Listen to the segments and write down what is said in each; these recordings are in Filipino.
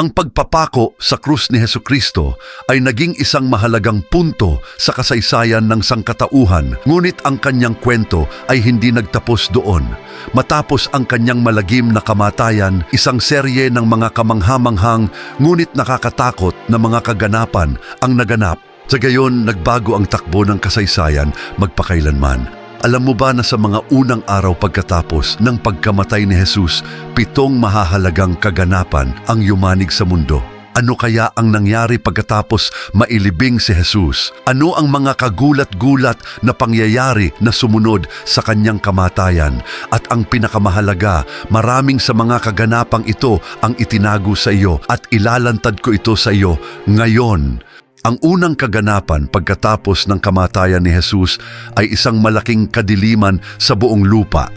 Ang pagpapako sa krus ni Heso Kristo ay naging isang mahalagang punto sa kasaysayan ng sangkatauhan, ngunit ang kanyang kwento ay hindi nagtapos doon. Matapos ang kanyang malagim na kamatayan, isang serye ng mga kamanghamanghang ngunit nakakatakot na mga kaganapan ang naganap. Sa gayon, nagbago ang takbo ng kasaysayan magpakailanman. Alam mo ba na sa mga unang araw pagkatapos ng pagkamatay ni Jesus, pitong mahahalagang kaganapan ang yumanig sa mundo? Ano kaya ang nangyari pagkatapos mailibing si Jesus? Ano ang mga kagulat-gulat na pangyayari na sumunod sa kanyang kamatayan? At ang pinakamahalaga, maraming sa mga kaganapang ito ang itinago sa iyo at ilalantad ko ito sa iyo ngayon. Ang unang kaganapan pagkatapos ng kamatayan ni Jesus ay isang malaking kadiliman sa buong lupa.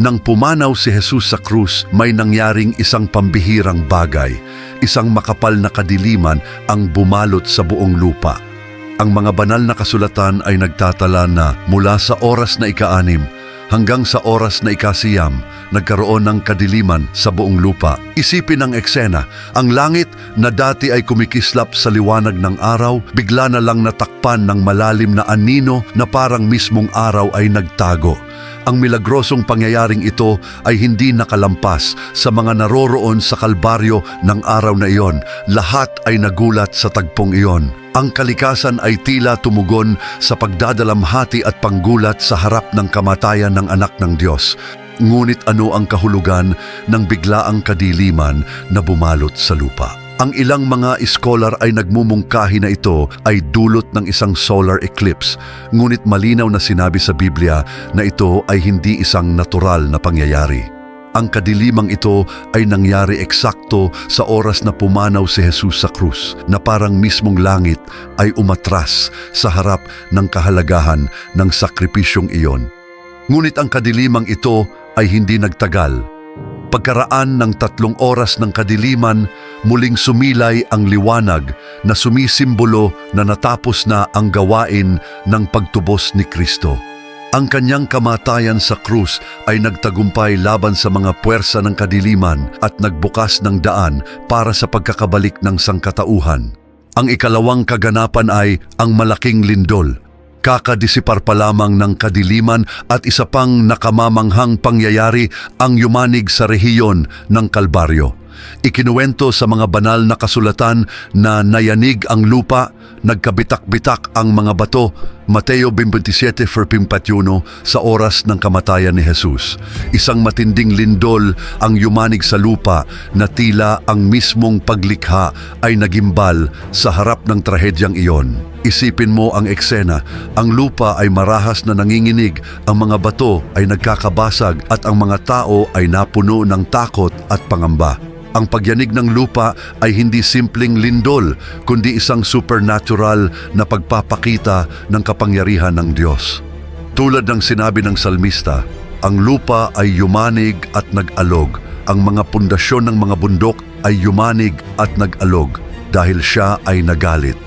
Nang pumanaw si Jesus sa krus, may nangyaring isang pambihirang bagay. Isang makapal na kadiliman ang bumalot sa buong lupa. Ang mga banal na kasulatan ay nagtatala na mula sa oras na ikaanim hanggang sa oras na ikasiyam, nagkaroon ng kadiliman sa buong lupa. Isipin ang eksena, ang langit na dati ay kumikislap sa liwanag ng araw, bigla na lang natakpan ng malalim na anino na parang mismong araw ay nagtago. Ang milagrosong pangyayaring ito ay hindi nakalampas sa mga naroroon sa kalbaryo ng araw na iyon. Lahat ay nagulat sa tagpong iyon. Ang kalikasan ay tila tumugon sa pagdadalamhati at panggulat sa harap ng kamatayan ng anak ng Diyos. Ngunit ano ang kahulugan ng biglaang kadiliman na bumalot sa lupa? Ang ilang mga scholar ay nagmumungkahi na ito ay dulot ng isang solar eclipse, ngunit malinaw na sinabi sa Biblia na ito ay hindi isang natural na pangyayari. Ang kadilimang ito ay nangyari eksakto sa oras na pumanaw si Jesus sa krus, na parang mismong langit ay umatras sa harap ng kahalagahan ng sakripisyong iyon. Ngunit ang kadilimang ito ay hindi nagtagal. Pagkaraan ng tatlong oras ng kadiliman, muling sumilay ang liwanag na sumisimbolo na natapos na ang gawain ng pagtubos ni Kristo. Ang kanyang kamatayan sa krus ay nagtagumpay laban sa mga puwersa ng kadiliman at nagbukas ng daan para sa pagkakabalik ng sangkatauhan. Ang ikalawang kaganapan ay ang malaking lindol. Kakadisipar pa lamang ng kadiliman at isa pang nakamamanghang pangyayari ang yumanig sa rehiyon ng Kalbaryo. Ikinuwento sa mga banal na kasulatan na nayanig ang lupa, nagkabitak-bitak ang mga bato, Mateo 27:41 sa oras ng kamatayan ni Jesus. Isang matinding lindol ang yumanig sa lupa na tila ang mismong paglikha ay nagimbal sa harap ng trahedyang iyon. Isipin mo ang eksena, ang lupa ay marahas na nanginginig, ang mga bato ay nagkakabasag at ang mga tao ay napuno ng takot at pangamba. Ang pagyanig ng lupa ay hindi simpleng lindol, kundi isang supernatural na pagpapakita ng kapangyarihan ng Diyos. Tulad ng sinabi ng salmista, ang lupa ay yumanig at nag-alog. Ang mga pundasyon ng mga bundok ay yumanig at nag-alog dahil siya ay nagalit.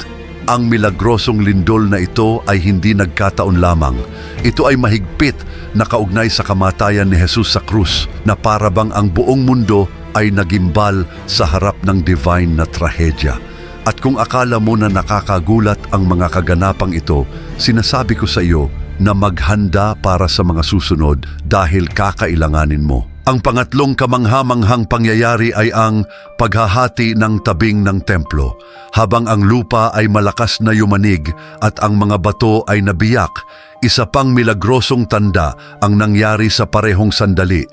Ang milagrosong lindol na ito ay hindi nagkataon lamang. Ito ay mahigpit na kaugnay sa kamatayan ni Jesus sa krus na parabang ang buong mundo ay nagimbal sa harap ng divine na trahedya. At kung akala mo na nakakagulat ang mga kaganapang ito, sinasabi ko sa iyo na maghanda para sa mga susunod dahil kakailanganin mo. Ang pangatlong kamanghamanghang pangyayari ay ang paghahati ng tabing ng templo. Habang ang lupa ay malakas na yumanig at ang mga bato ay nabiyak, isa pang milagrosong tanda ang nangyari sa parehong sandali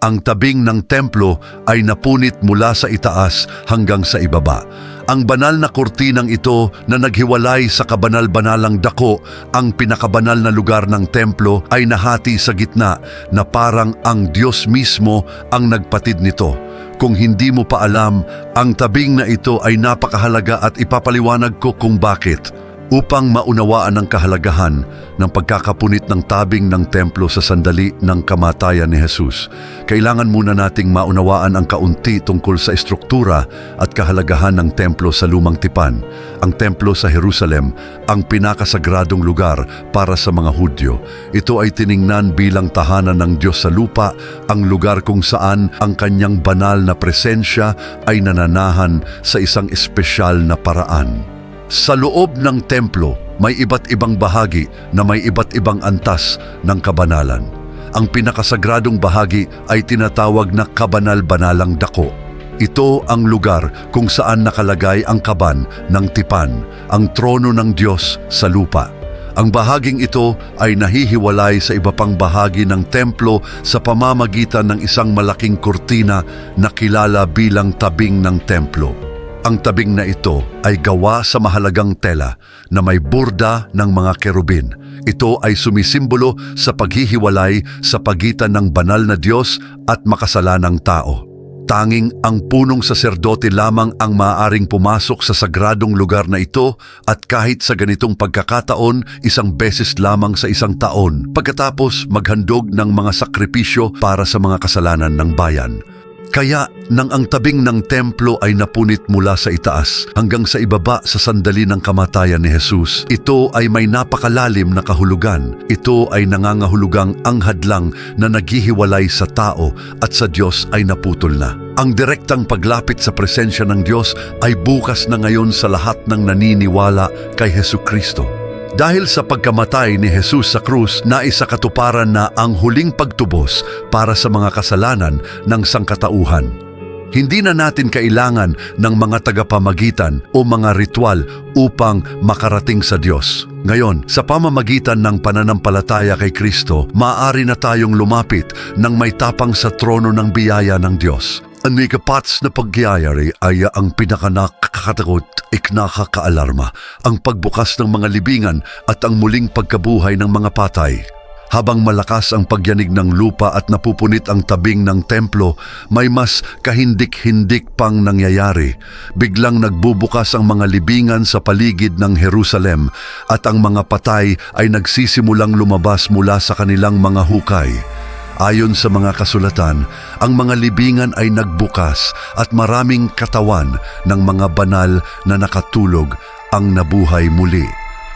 ang tabing ng templo ay napunit mula sa itaas hanggang sa ibaba. Ang banal na kurtinang ito na naghiwalay sa kabanal-banalang dako, ang pinakabanal na lugar ng templo ay nahati sa gitna na parang ang Diyos mismo ang nagpatid nito. Kung hindi mo pa alam, ang tabing na ito ay napakahalaga at ipapaliwanag ko kung bakit. Upang maunawaan ang kahalagahan ng pagkakapunit ng tabing ng templo sa sandali ng kamatayan ni Jesus, kailangan muna nating maunawaan ang kaunti tungkol sa estruktura at kahalagahan ng templo sa Lumang Tipan. Ang templo sa Jerusalem, ang pinakasagradong lugar para sa mga Hudyo. Ito ay tiningnan bilang tahanan ng Diyos sa lupa, ang lugar kung saan ang kanyang banal na presensya ay nananahan sa isang espesyal na paraan. Sa loob ng templo, may iba't ibang bahagi na may iba't ibang antas ng kabanalan. Ang pinakasagradong bahagi ay tinatawag na kabanal-banalang dako. Ito ang lugar kung saan nakalagay ang kaban ng tipan, ang trono ng Diyos sa lupa. Ang bahaging ito ay nahihiwalay sa iba pang bahagi ng templo sa pamamagitan ng isang malaking kurtina na kilala bilang tabing ng templo. Ang tabing na ito ay gawa sa mahalagang tela na may burda ng mga kerubin. Ito ay sumisimbolo sa paghihiwalay sa pagitan ng banal na Diyos at makasalanang tao. Tanging ang punong saserdote lamang ang maaaring pumasok sa sagradong lugar na ito at kahit sa ganitong pagkakataon, isang beses lamang sa isang taon pagkatapos maghandog ng mga sakripisyo para sa mga kasalanan ng bayan. Kaya nang ang tabing ng templo ay napunit mula sa itaas hanggang sa ibaba sa sandali ng kamatayan ni Jesus, ito ay may napakalalim na kahulugan. Ito ay nangangahulugang ang hadlang na naghihiwalay sa tao at sa Diyos ay naputol na. Ang direktang paglapit sa presensya ng Diyos ay bukas na ngayon sa lahat ng naniniwala kay Hesu Kristo. Dahil sa pagkamatay ni Jesus sa krus, naisa katuparan na ang huling pagtubos para sa mga kasalanan ng sangkatauhan. Hindi na natin kailangan ng mga tagapamagitan o mga ritual upang makarating sa Diyos. Ngayon, sa pamamagitan ng pananampalataya kay Kristo, maaari na tayong lumapit ng may tapang sa trono ng biyaya ng Diyos. Ang may kapats na pagyayari ay ang pinakanakakatakot iknakakaalarma, ang pagbukas ng mga libingan at ang muling pagkabuhay ng mga patay. Habang malakas ang pagyanig ng lupa at napupunit ang tabing ng templo, may mas kahindik-hindik pang nangyayari. Biglang nagbubukas ang mga libingan sa paligid ng Jerusalem at ang mga patay ay nagsisimulang lumabas mula sa kanilang mga hukay. Ayon sa mga kasulatan, ang mga libingan ay nagbukas at maraming katawan ng mga banal na nakatulog ang nabuhay muli.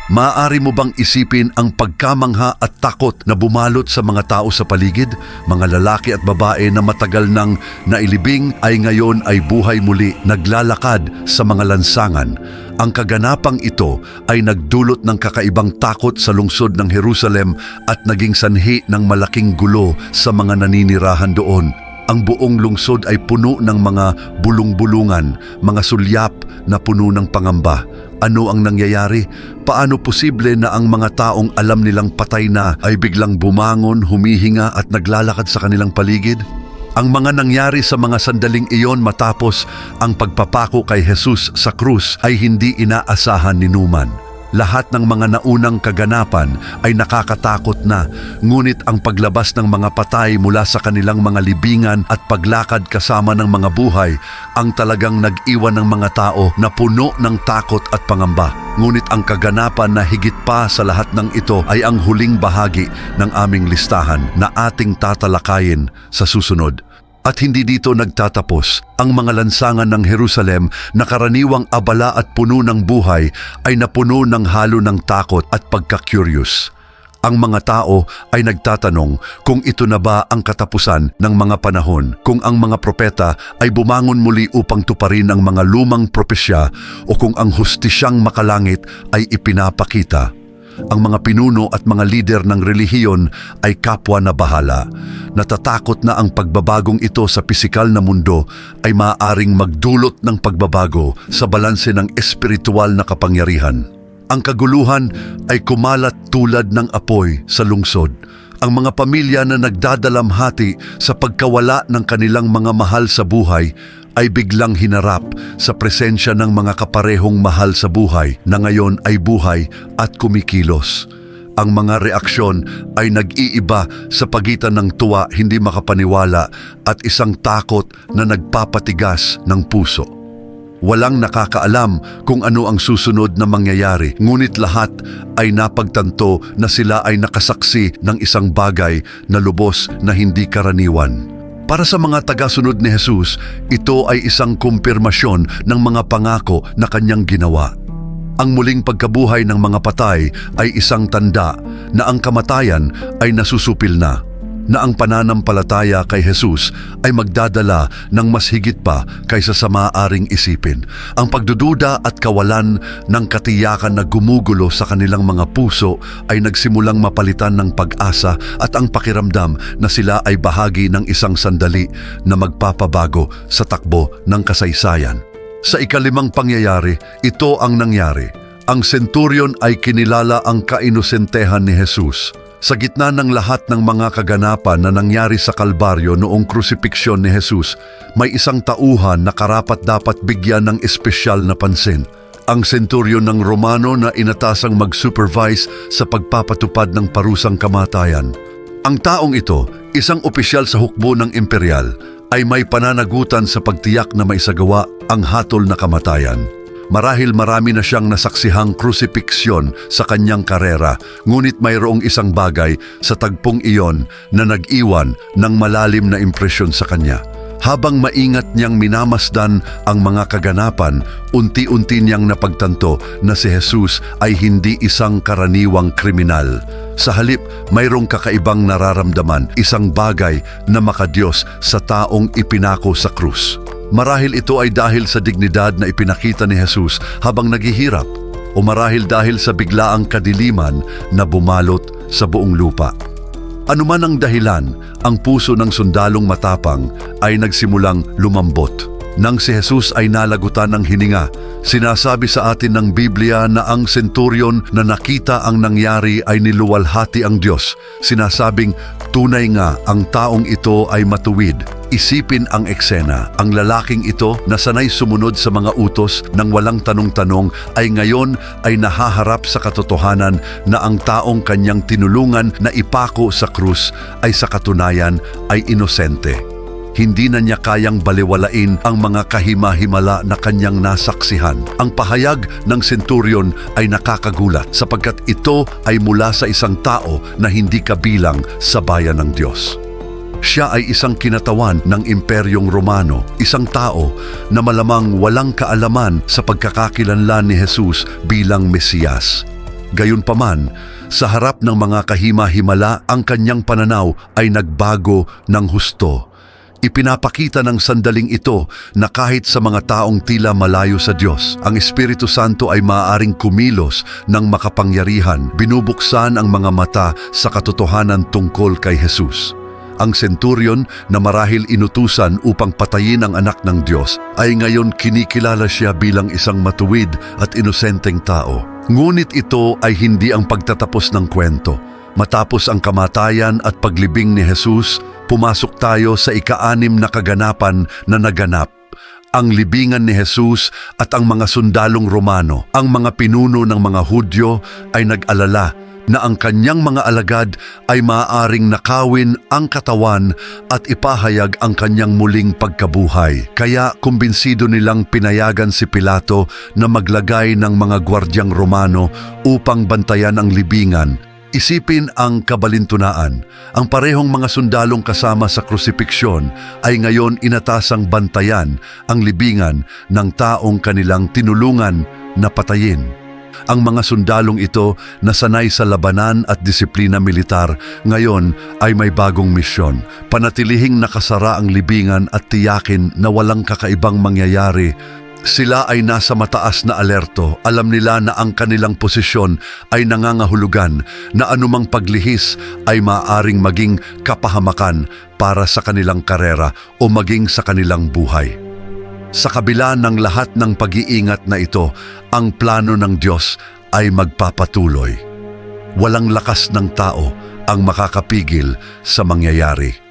Maaari mo bang isipin ang pagkamangha at takot na bumalot sa mga tao sa paligid? Mga lalaki at babae na matagal nang nailibing ay ngayon ay buhay muli, naglalakad sa mga lansangan. Ang kaganapang ito ay nagdulot ng kakaibang takot sa lungsod ng Jerusalem at naging sanhi ng malaking gulo sa mga naninirahan doon. Ang buong lungsod ay puno ng mga bulong-bulungan, mga sulyap na puno ng pangamba. Ano ang nangyayari? Paano posible na ang mga taong alam nilang patay na ay biglang bumangon, humihinga at naglalakad sa kanilang paligid? Ang mga nangyari sa mga sandaling iyon matapos ang pagpapako kay Jesus sa krus ay hindi inaasahan ni Numan. Lahat ng mga naunang kaganapan ay nakakatakot na, ngunit ang paglabas ng mga patay mula sa kanilang mga libingan at paglakad kasama ng mga buhay ang talagang nag-iwan ng mga tao na puno ng takot at pangamba. Ngunit ang kaganapan na higit pa sa lahat ng ito ay ang huling bahagi ng aming listahan na ating tatalakayin sa susunod. At hindi dito nagtatapos. Ang mga lansangan ng Jerusalem na karaniwang abala at puno ng buhay ay napuno ng halo ng takot at pagka-curious. Ang mga tao ay nagtatanong kung ito na ba ang katapusan ng mga panahon, kung ang mga propeta ay bumangon muli upang tuparin ang mga lumang propesya o kung ang hustisyang makalangit ay ipinapakita ang mga pinuno at mga lider ng relihiyon ay kapwa na bahala. Natatakot na ang pagbabagong ito sa pisikal na mundo ay maaaring magdulot ng pagbabago sa balanse ng espiritual na kapangyarihan. Ang kaguluhan ay kumalat tulad ng apoy sa lungsod. Ang mga pamilya na nagdadalamhati sa pagkawala ng kanilang mga mahal sa buhay ay biglang hinarap sa presensya ng mga kaparehong mahal sa buhay na ngayon ay buhay at kumikilos. Ang mga reaksyon ay nag-iiba sa pagitan ng tuwa hindi makapaniwala at isang takot na nagpapatigas ng puso. Walang nakakaalam kung ano ang susunod na mangyayari, ngunit lahat ay napagtanto na sila ay nakasaksi ng isang bagay na lubos na hindi karaniwan. Para sa mga tagasunod ni Jesus, ito ay isang kumpirmasyon ng mga pangako na kanyang ginawa. Ang muling pagkabuhay ng mga patay ay isang tanda na ang kamatayan ay nasusupil na, na ang pananampalataya kay Jesus ay magdadala ng mas higit pa kaysa sa maaaring isipin. Ang pagdududa at kawalan ng katiyakan na gumugulo sa kanilang mga puso ay nagsimulang mapalitan ng pag-asa at ang pakiramdam na sila ay bahagi ng isang sandali na magpapabago sa takbo ng kasaysayan. Sa ikalimang pangyayari, ito ang nangyari. Ang centurion ay kinilala ang kainosentehan ni Jesus. Sa gitna ng lahat ng mga kaganapan na nangyari sa Kalbaryo noong krusipiksyon ni Jesus, may isang tauhan na karapat dapat bigyan ng espesyal na pansin. Ang centurion ng Romano na inatasang mag-supervise sa pagpapatupad ng parusang kamatayan. Ang taong ito, isang opisyal sa hukbo ng imperial, ay may pananagutan sa pagtiyak na maisagawa ang hatol na kamatayan. Marahil marami na siyang nasaksihang krusipiksyon sa kanyang karera, ngunit mayroong isang bagay sa tagpong iyon na nag-iwan ng malalim na impresyon sa kanya. Habang maingat niyang minamasdan ang mga kaganapan, unti-unti niyang napagtanto na si Jesus ay hindi isang karaniwang kriminal. Sa halip, mayroong kakaibang nararamdaman, isang bagay na makadiyos sa taong ipinako sa krus. Marahil ito ay dahil sa dignidad na ipinakita ni Jesus habang naghihirap o marahil dahil sa biglaang kadiliman na bumalot sa buong lupa. Anuman ang dahilan, ang puso ng sundalong matapang ay nagsimulang lumambot. Nang si Jesus ay nalagutan ng hininga, sinasabi sa atin ng Biblia na ang centurion na nakita ang nangyari ay niluwalhati ang Diyos. Sinasabing, tunay nga ang taong ito ay matuwid. Isipin ang eksena. Ang lalaking ito na sanay sumunod sa mga utos ng walang tanong-tanong ay ngayon ay nahaharap sa katotohanan na ang taong kanyang tinulungan na ipako sa krus ay sa katunayan ay inosente. Hindi na niya kayang baliwalain ang mga kahima-himala na kanyang nasaksihan. Ang pahayag ng centurion ay nakakagulat sapagkat ito ay mula sa isang tao na hindi kabilang sa bayan ng Diyos. Siya ay isang kinatawan ng Imperyong Romano, isang tao na malamang walang kaalaman sa pagkakakilanlan ni Jesus bilang Mesiyas. Gayunpaman, sa harap ng mga kahima-himala, ang kanyang pananaw ay nagbago ng husto. Ipinapakita ng sandaling ito na kahit sa mga taong tila malayo sa Diyos, ang Espiritu Santo ay maaaring kumilos ng makapangyarihan, binubuksan ang mga mata sa katotohanan tungkol kay Jesus. Ang centurion na marahil inutusan upang patayin ang anak ng Diyos ay ngayon kinikilala siya bilang isang matuwid at inosenteng tao. Ngunit ito ay hindi ang pagtatapos ng kwento. Matapos ang kamatayan at paglibing ni Jesus, pumasok tayo sa ika-anim na kaganapan na naganap. Ang libingan ni Jesus at ang mga sundalong Romano, ang mga pinuno ng mga Hudyo ay nag-alala na ang kanyang mga alagad ay maaaring nakawin ang katawan at ipahayag ang kanyang muling pagkabuhay. Kaya kumbinsido nilang pinayagan si Pilato na maglagay ng mga gwardyang Romano upang bantayan ang libingan Isipin ang kabalintunaan. Ang parehong mga sundalong kasama sa krusipiksyon ay ngayon inatasang bantayan ang libingan ng taong kanilang tinulungan na patayin. Ang mga sundalong ito na sanay sa labanan at disiplina militar ngayon ay may bagong misyon. Panatilihing nakasara ang libingan at tiyakin na walang kakaibang mangyayari sila ay nasa mataas na alerto. Alam nila na ang kanilang posisyon ay nangangahulugan na anumang paglihis ay maaring maging kapahamakan para sa kanilang karera o maging sa kanilang buhay. Sa kabila ng lahat ng pag-iingat na ito, ang plano ng Diyos ay magpapatuloy. Walang lakas ng tao ang makakapigil sa mangyayari.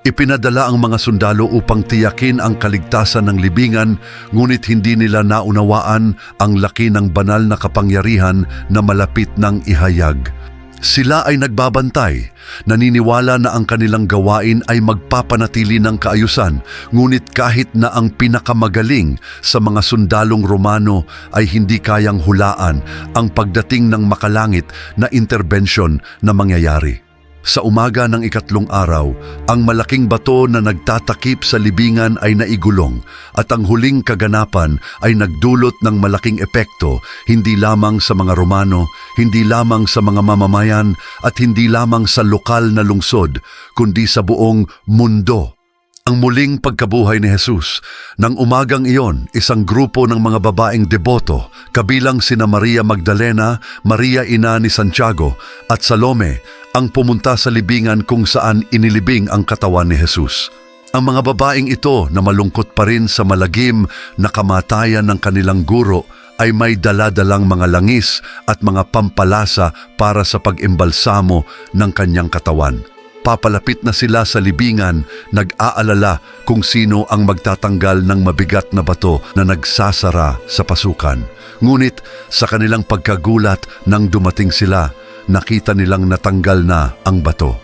Ipinadala ang mga sundalo upang tiyakin ang kaligtasan ng libingan, ngunit hindi nila naunawaan ang laki ng banal na kapangyarihan na malapit ng ihayag. Sila ay nagbabantay, naniniwala na ang kanilang gawain ay magpapanatili ng kaayusan, ngunit kahit na ang pinakamagaling sa mga sundalong Romano ay hindi kayang hulaan ang pagdating ng makalangit na interbensyon na mangyayari. Sa umaga ng ikatlong araw, ang malaking bato na nagtatakip sa libingan ay naigulong at ang huling kaganapan ay nagdulot ng malaking epekto hindi lamang sa mga Romano, hindi lamang sa mga mamamayan at hindi lamang sa lokal na lungsod, kundi sa buong mundo. Ang muling pagkabuhay ni Jesus. Nang umagang iyon, isang grupo ng mga babaeng deboto, kabilang sina Maria Magdalena, Maria ina ni Santiago, at Salome, ang pumunta sa libingan kung saan inilibing ang katawan ni Jesus. Ang mga babaeng ito na malungkot pa rin sa malagim na kamatayan ng kanilang guro ay may daladalang mga langis at mga pampalasa para sa pag-imbalsamo ng kanyang katawan. Papalapit na sila sa libingan, nag-aalala kung sino ang magtatanggal ng mabigat na bato na nagsasara sa pasukan. Ngunit sa kanilang pagkagulat nang dumating sila, nakita nilang natanggal na ang bato.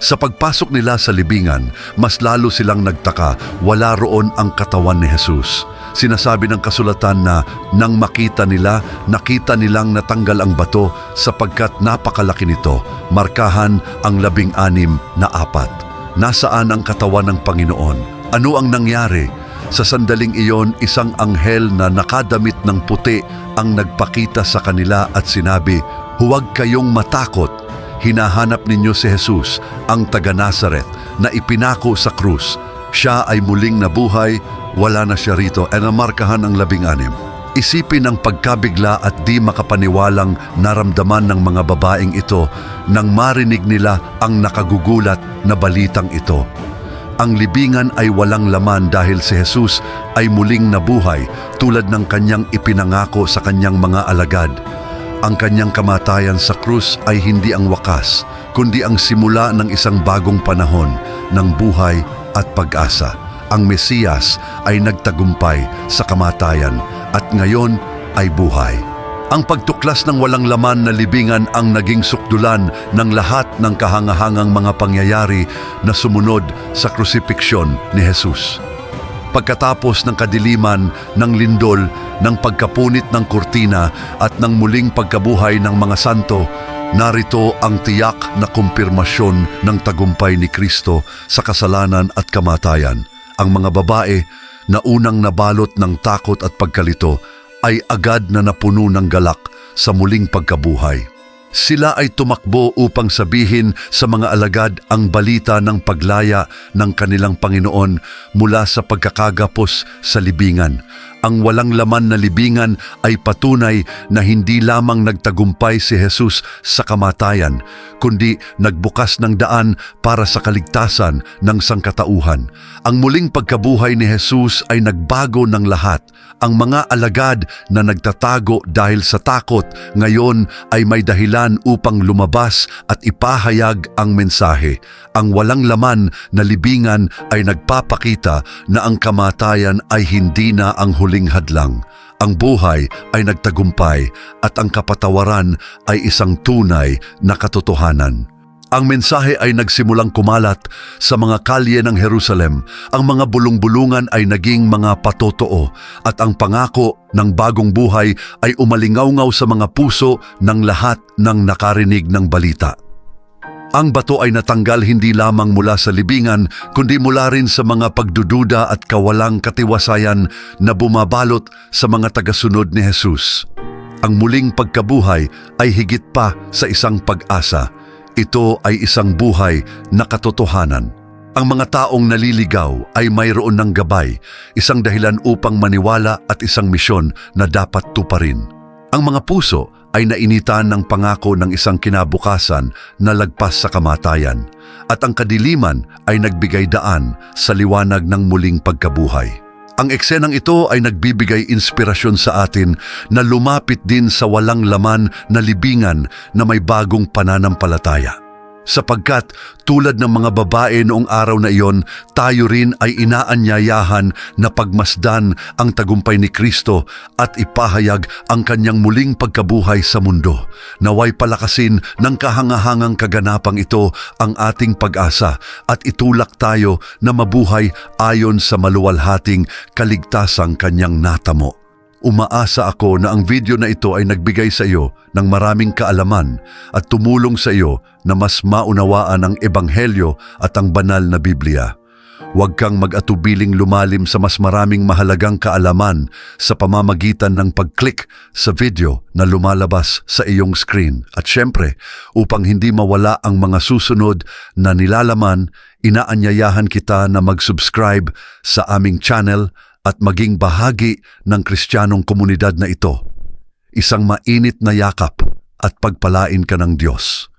Sa pagpasok nila sa libingan, mas lalo silang nagtaka, wala roon ang katawan ni Jesus. Sinasabi ng kasulatan na nang makita nila, nakita nilang natanggal ang bato sapagkat napakalaki nito, markahan ang labing anim na apat. Nasaan ang katawan ng Panginoon? Ano ang nangyari? Sa sandaling iyon, isang anghel na nakadamit ng puti ang nagpakita sa kanila at sinabi, Huwag kayong matakot, hinahanap ninyo si Jesus, ang taga Nazareth, na ipinako sa krus. Siya ay muling nabuhay, wala na siya rito, at namarkahan ang labing anim. Isipin ang pagkabigla at di makapaniwalang naramdaman ng mga babaeng ito nang marinig nila ang nakagugulat na balitang ito. Ang libingan ay walang laman dahil si Jesus ay muling nabuhay tulad ng kanyang ipinangako sa kanyang mga alagad. Ang kanyang kamatayan sa krus ay hindi ang wakas, kundi ang simula ng isang bagong panahon ng buhay at pag-asa. Ang Mesiyas ay nagtagumpay sa kamatayan at ngayon ay buhay. Ang pagtuklas ng walang laman na libingan ang naging sukdulan ng lahat ng kahangahangang mga pangyayari na sumunod sa krusipiksyon ni Jesus. Pagkatapos ng kadiliman, ng lindol, ng pagkapunit ng kurtina at ng muling pagkabuhay ng mga santo, narito ang tiyak na kumpirmasyon ng tagumpay ni Kristo sa kasalanan at kamatayan. Ang mga babae na unang nabalot ng takot at pagkalito ay agad na napuno ng galak sa muling pagkabuhay. Sila ay tumakbo upang sabihin sa mga alagad ang balita ng paglaya ng kanilang Panginoon mula sa pagkakagapos sa libingan. Ang walang laman na libingan ay patunay na hindi lamang nagtagumpay si Jesus sa kamatayan, kundi nagbukas ng daan para sa kaligtasan ng sangkatauhan. Ang muling pagkabuhay ni Jesus ay nagbago ng lahat. Ang mga alagad na nagtatago dahil sa takot ngayon ay may dahilan upang lumabas at ipahayag ang mensahe. Ang walang laman na libingan ay nagpapakita na ang kamatayan ay hindi na ang huling hadlang. Ang buhay ay nagtagumpay at ang kapatawaran ay isang tunay na katotohanan. Ang mensahe ay nagsimulang kumalat sa mga kalye ng Jerusalem. Ang mga bulong-bulungan ay naging mga patotoo at ang pangako ng bagong buhay ay umalingaw-ngaw sa mga puso ng lahat ng nakarinig ng balita. Ang bato ay natanggal hindi lamang mula sa libingan, kundi mula rin sa mga pagdududa at kawalang katiwasayan na bumabalot sa mga tagasunod ni Jesus. Ang muling pagkabuhay ay higit pa sa isang pag-asa. Ito ay isang buhay na katotohanan. Ang mga taong naliligaw ay mayroon ng gabay, isang dahilan upang maniwala at isang misyon na dapat tuparin. Ang mga puso ay nainitan ng pangako ng isang kinabukasan na lagpas sa kamatayan at ang kadiliman ay nagbigay daan sa liwanag ng muling pagkabuhay. Ang eksenang ito ay nagbibigay inspirasyon sa atin na lumapit din sa walang laman na libingan na may bagong pananampalataya. Sapagkat tulad ng mga babae noong araw na iyon, tayo rin ay inaanyayahan na pagmasdan ang tagumpay ni Kristo at ipahayag ang kanyang muling pagkabuhay sa mundo. Naway palakasin ng kahangahangang kaganapang ito ang ating pag-asa at itulak tayo na mabuhay ayon sa maluwalhating kaligtasang kanyang natamo. Umaasa ako na ang video na ito ay nagbigay sa iyo ng maraming kaalaman at tumulong sa iyo na mas maunawaan ang Ebanghelyo at ang banal na Biblia. Huwag kang mag-atubiling lumalim sa mas maraming mahalagang kaalaman sa pamamagitan ng pag-click sa video na lumalabas sa iyong screen. At syempre, upang hindi mawala ang mga susunod na nilalaman, inaanyayahan kita na mag-subscribe sa aming channel at maging bahagi ng kristyanong komunidad na ito. Isang mainit na yakap at pagpalain ka ng Diyos.